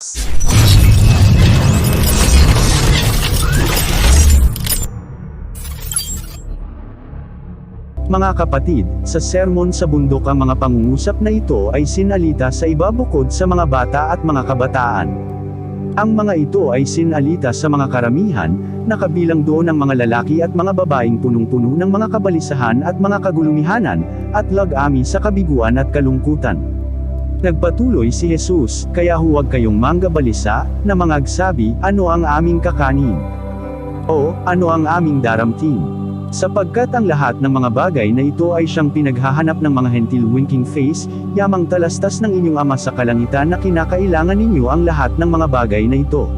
Mga kapatid, sa sermon sa bundok ang mga pangungusap na ito ay sinalita sa iba bukod sa mga bata at mga kabataan. Ang mga ito ay sinalita sa mga karamihan, na kabilang doon ang mga lalaki at mga babaeng punong-puno ng mga kabalisahan at mga kagulumihanan, at lag-ami sa kabiguan at kalungkutan. Nagpatuloy si Jesus, kaya huwag kayong manggabalisa, na mangagsabi, ano ang aming kakanin? O, ano ang aming daramtin? Sapagkat ang lahat ng mga bagay na ito ay siyang pinaghahanap ng mga hentil winking face, yamang talastas ng inyong ama sa kalangitan na kinakailangan ninyo ang lahat ng mga bagay na ito.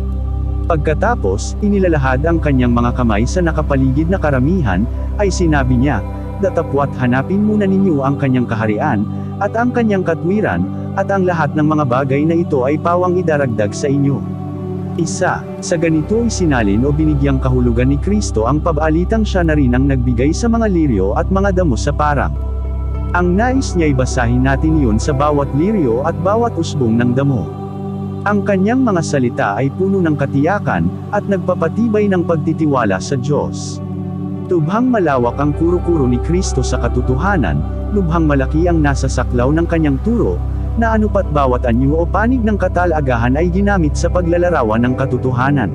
Pagkatapos, inilalahad ang kanyang mga kamay sa nakapaligid na karamihan, ay sinabi niya, Datapwat hanapin muna ninyo ang kanyang kaharian, at ang kanyang katwiran, at ang lahat ng mga bagay na ito ay pawang idaragdag sa inyo. Isa, sa ganito isinalin o binigyang kahulugan ni Kristo ang pabalitang siya na rin ang nagbigay sa mga liryo at mga damo sa parang. Ang nais niya'y basahin natin yun sa bawat liryo at bawat usbong ng damo. Ang kanyang mga salita ay puno ng katiyakan, at nagpapatibay ng pagtitiwala sa Diyos. Tubhang malawak ang kuro-kuro ni Kristo sa katotohanan, lubhang malaki ang nasa saklaw ng kanyang turo, na anupat bawat anyo o panig ng katalagahan ay ginamit sa paglalarawan ng katotohanan.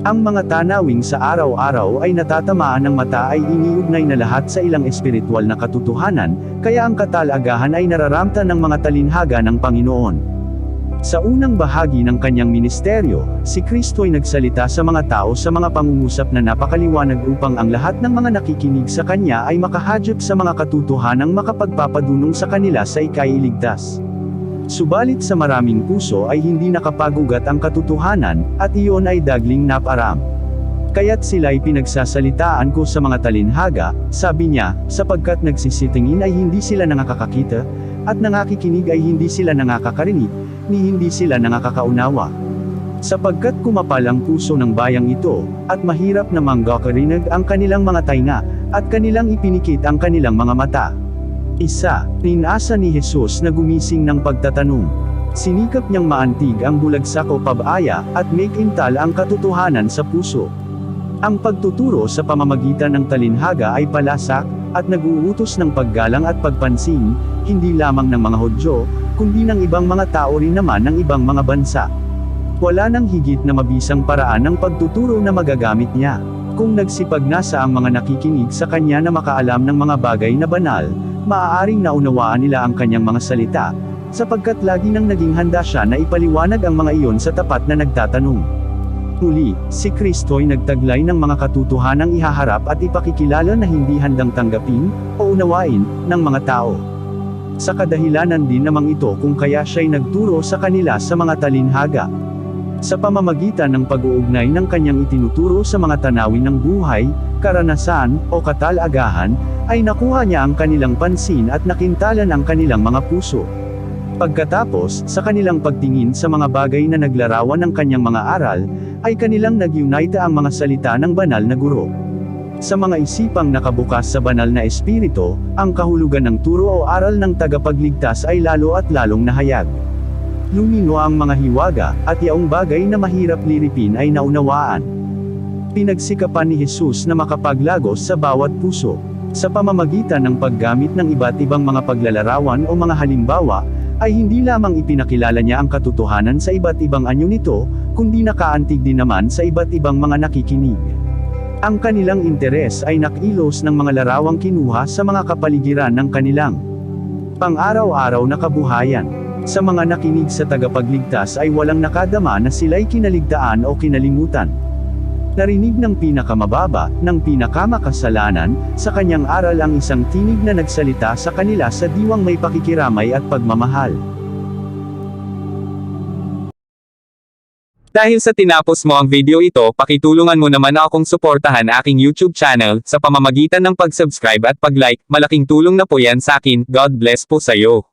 Ang mga tanawing sa araw-araw ay natatamaan ng mata ay iniugnay na lahat sa ilang espiritual na katotohanan, kaya ang katalagahan ay nararamta ng mga talinhaga ng Panginoon. Sa unang bahagi ng kanyang ministeryo, si Kristo ay nagsalita sa mga tao sa mga pangungusap na napakaliwanag upang ang lahat ng mga nakikinig sa kanya ay makahadjep sa mga katotohanang makapagpapadunong sa kanila sa ikailigtas. Subalit sa maraming puso ay hindi nakapagugat ang katotohanan, at iyon ay dagling naparam. Kaya't sila'y pinagsasalitaan ko sa mga talinhaga, sabi niya, sapagkat nagsisitingin ay hindi sila nangakakakita, at nangakikinig ay hindi sila nangakakarinig, ni hindi sila nangakakaunawa. Sapagkat kumapal ang puso ng bayang ito, at mahirap na manggakarinig ang kanilang mga tainga, at kanilang ipinikit ang kanilang mga mata. Isa, ninasa ni Jesus na gumising ng pagtatanong. Sinikap niyang maantig ang bulagsak o pabaya, at make intal ang katotohanan sa puso. Ang pagtuturo sa pamamagitan ng talinhaga ay palasak, at nag-uutos ng paggalang at pagpansin, hindi lamang ng mga Hodyo, kundi ng ibang mga tao rin naman ng ibang mga bansa. Wala nang higit na mabisang paraan ng pagtuturo na magagamit niya. Kung nagsipag na sa ang mga nakikinig sa kanya na makaalam ng mga bagay na banal, maaaring naunawaan nila ang kanyang mga salita, sapagkat lagi nang naging handa siya na ipaliwanag ang mga iyon sa tapat na nagtatanong. Muli, si Kristo ay nagtaglay ng mga katotohanang ihaharap at ipakikilala na hindi handang tanggapin, o unawain, ng mga tao. Sa kadahilanan din namang ito kung kaya siya'y nagturo sa kanila sa mga talinhaga. Sa pamamagitan ng pag-uugnay ng kanyang itinuturo sa mga tanawin ng buhay, karanasan, o katalagahan, ay nakuha niya ang kanilang pansin at nakintalan ang kanilang mga puso. Pagkatapos, sa kanilang pagtingin sa mga bagay na naglarawan ng kanyang mga aral, ay kanilang nag-unite ang mga salita ng banal na guro. Sa mga isipang nakabukas sa banal na espiritu, ang kahulugan ng turo o aral ng tagapagligtas ay lalo at lalong nahayag. Lumino ang mga hiwaga, at yaong bagay na mahirap liripin ay naunawaan. Pinagsikapan ni Jesus na makapaglagos sa bawat puso. Sa pamamagitan ng paggamit ng iba't ibang mga paglalarawan o mga halimbawa, ay hindi lamang ipinakilala niya ang katotohanan sa iba't ibang anyo nito, kundi nakaantig din naman sa iba't ibang mga nakikinig. Ang kanilang interes ay nakilos ng mga larawang kinuha sa mga kapaligiran ng kanilang pang-araw-araw na kabuhayan. Sa mga nakinig sa tagapagligtas ay walang nakadama na sila'y kinaligtaan o kinalimutan. Narinig ng pinakamababa, ng pinakamakasalanan, sa kanyang aral ang isang tinig na nagsalita sa kanila sa diwang may pakikiramay at pagmamahal. Dahil sa tinapos mo ang video ito, pakitulungan mo naman akong suportahan aking YouTube channel, sa pamamagitan ng pag-subscribe at pag-like, malaking tulong na po yan sa akin, God bless po sa'yo.